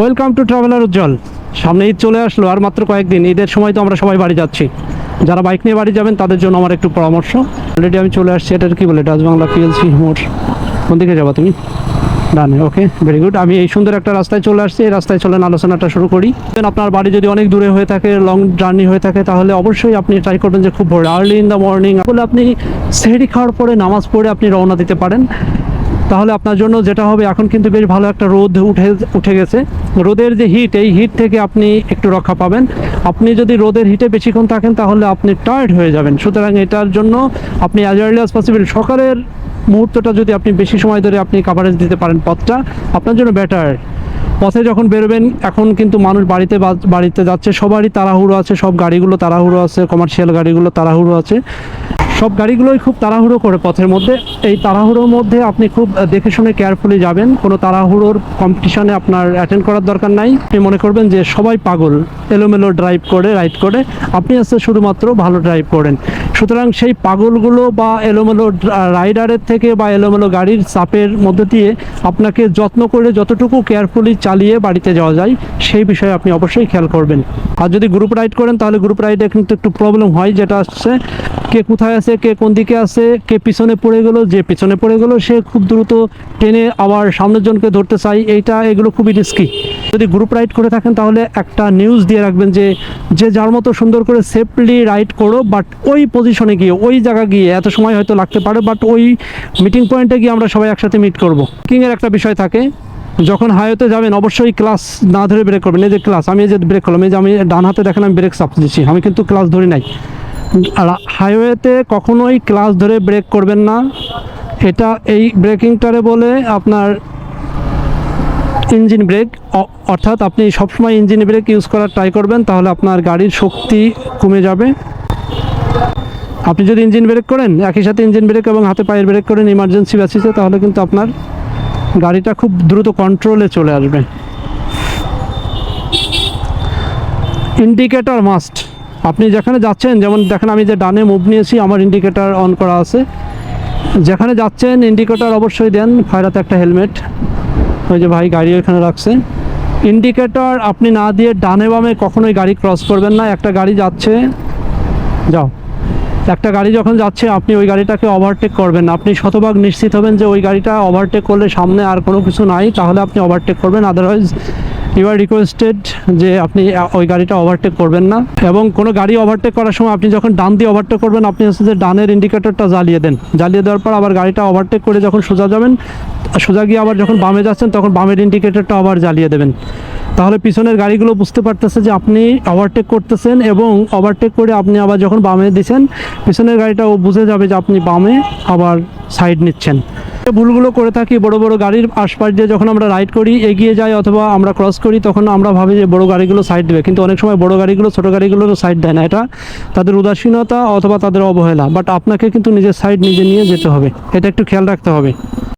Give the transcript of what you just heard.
Welcome to traveller উজ্জ্বল সামনে ঈদ চলে আসলো আর মাত্র কয়েকদিন, ঈদের সময় তো আমরা সবাই বাড়ি যাচ্ছি। যারা বাইক নিয়ে বাড়ি যাবেন, তাদের জন্য আমার একটু পরামর্শ। অলরেডি আমি চলে আসছি, এটার কি বলে বাংলা পিএলসি মোড়। কোন দিকে যাবা তুমি? ডানে ওকে ভেরি গুড আমি এই সুন্দর একটা রাস্তায় চলে আসছি, এই রাস্তায় চলেন, আলোচনাটা শুরু করি। আপনার বাড়ি যদি অনেক দূরে হয়ে থাকে লং জার্নি হয়ে থাকে, তাহলে অবশ্যই আপনি ট্রাই করবেন যে খুব ভোর আর্লি ইন দ্য মর্নিং বলে আপনি সেহরি খাওয়ার পরে, নামাজ পড়ে আপনি রওনা দিতে পারেন। তাহলে আপনার জন্য যেটা হবে, এখন কিন্তু বেশ ভালো একটা রোদ উঠে উঠে গেছে। রোদের যে হিট এই হিট থেকে আপনি একটু রক্ষা পাবেন। আপনি যদি রোদের হিটে বেশিক্ষণ থাকেন, তাহলে আপনি টায়ার্ড হয়ে যাবেন। সুতরাং এটার জন্য আপনি অ্যাজ আর্লি অ্যাজ পসিবল সকালের মুহূর্তটা যদি আপনি বেশি সময় ধরে আপনি কাভারেজ দিতে পারেন পথটা, আপনার জন্য বেটার পথে যখন বেরোবেন, এখন কিন্তু মানুষ বাড়িতে বাড়িতে যাচ্ছে, সবারই তাড়াহুড়ো আছে, সব গাড়িগুলো তাড়াহুড়ো আছে কমার্শিয়াল গাড়িগুলো তাড়াহুড়ো আছে। সব গাড়িগুলোই খুব তাড়াহুড়ো করে পথের মধ্যে। এই তাড়াহুড়োর মধ্যে আপনি খুব দেখে শুনে কেয়ারফুলি যাবেন। কোনো তাড়াহুড়োর কম্পিটিশনে আপনার অ্যাটেন্ড করার দরকার নাই। আপনি মনে করবেন যে সবাই পাগল, এলোমেলো ড্রাইভ করে রাইড করে। আপনি আসলে শুধুমাত্র ভালো ড্রাইভ করেন। সুতরাং সেই পাগলগুলো বা এলোমেলো রাইডারের থেকে বা এলোমেলো গাড়ির চাপের মধ্যে দিয়ে আপনাকে যত্ন করে যতটুকু কেয়ারফুলি চালিয়ে বাড়িতে যাওয়া যায়, সেই বিষয়ে আপনি অবশ্যই খেয়াল করবেন। আর যদি গ্রুপ রাইড করেন, তাহলে গ্রুপ রাইডে কিন্তু একটু প্রবলেম হয়, যেটা আসছে কে কোথায় আছে, কে কোন দিকে আছে, কে পিছনে পড়ে গেলো, যে পিছনে পড়ে গেলো, সে খুব দ্রুত টেনে আবার সামনের জনকে ধরতে চাই এইটা, এগুলো খুবই রিস্কি যদি গ্রুপ রাইড করে থাকেন, তাহলে একটা নিউজ দিয়ে রাখবেন যে যে যার মতো সুন্দর করে সেফলি রাইড করো বাট ওই পজিশনে গিয়ে, ওই জায়গা গিয়ে এত সময় হয়তো লাগতে পারে বাট ওই মিটিং পয়েন্টে গিয়ে আমরা সবাই একসাথে মিট করব। কিংয়ের একটা বিষয় থাকে, যখন হাইওয়েতে যাবেন, অবশ্যই ক্লাস না ধরে ব্রেক করবেন। এই যে ক্লাস আমি যে ব্রেক করলাম, এই যে আমি ডান হাতে দেখেন, আমি ব্রেক চাপ দিচ্ছি। আমি কিন্তু ক্লাস ধরি নাই। আর হাইওয়েতে কখনোই ক্লাস ধরে ব্রেক করবেন না। এটা এই ব্রেকিংটারে বলে আপনার ইঞ্জিন ব্রেক অর্থাৎ আপনি সবসময় ইঞ্জিন ব্রেক ইউজ করার ট্রাই করবেন, তাহলে আপনার গাড়ির শক্তি কমে যাবে। আপনি যদি ইঞ্জিন ব্রেক করেন, একই সাথে ইঞ্জিন ব্রেক এবং হাতে পায়ের ব্রেক করেন ইমার্জেন্সি বেসিসে তাহলে কিন্তু আপনার গাড়িটা খুব দ্রুত কন্ট্রোলে চলে আসবে। ইন্ডিকেটর মাস্ট আপনি যেখানে যাচ্ছেন, যেমন দেখেন আমি যে ডানে মুভ নিয়েছি, আমার ইন্ডিকেটর অন করা আছে। যেখানে যাচ্ছেন ইন্ডিকেটর অবশ্যই দেন, ফায়রাতে একটা হেলমেট ওই যে ভাই গাড়ি ওখানে রাখছে। ইন্ডিকেটর আপনি না দিয়ে ডানে বামে কখনোই গাড়ি ক্রস করবেন না। একটা গাড়ি যাচ্ছে, যাও। একটা গাড়ি যখন যাচ্ছে, আপনি ওই গাড়িটাকে ওভারটেক করবেন। আপনি শতভাগ নিশ্চিত হবেন যে ওই গাড়িটা ওভারটেক করলে সামনে আর কোনো কিছু নাই, তাহলে আপনি ওভারটেক করবেন। আদারওয়াইজ ইউ আর রিকোয়েস্টেড যে আপনি ওই গাড়িটা ওভারটেক করবেন না। এবং কোনো গাড়ি ওভারটেক করার সময় আপনি যখন ডান দিয়ে ওভারটেক করবেন, আপনি হচ্ছে যে ডানের ইন্ডিকেটরটা জ্বালিয়ে দেন। জ্বালিয়ে দেওয়ার পর আবার গাড়িটা ওভারটেক করে যখন সোজা যাবেন, সোজা গিয়ে আবার যখন বামে যাচ্ছেন, তখন বামের ইন্ডিকেটরটা আবার জ্বালিয়ে দেবেন। তাহলে পিছনের গাড়িগুলো বুঝতে পারতেছে যে আপনি ওভারটেক করতেছেন এবং ওভারটেক করে আপনি আবার যখন বামে দিচ্ছেন পিছনের গাড়িটা ও বুঝে যাবে যে আপনি বামে আবার সাইড নিচ্ছেন। ভুলগুলো করে থাকি, বড় বড় গাড়ির আশপাশ দিয়ে যখন আমরা রাইড করি, এগিয়ে যাই অথবা আমরা ক্রস করি, তখন আমরা ভাবি যে বড় গাড়িগুলো সাইড দেবে। কিন্তু অনেক সময় বড় গাড়িগুলো ছোটো গাড়িগুলোরও সাইড দেয় না। এটা তাদের উদাসীনতা অথবা তাদের অবহেলা। বাট আপনাকে কিন্তু নিজের সাইড নিজে নিয়ে যেতে হবে। এটা একটু খেয়াল রাখতে হবে।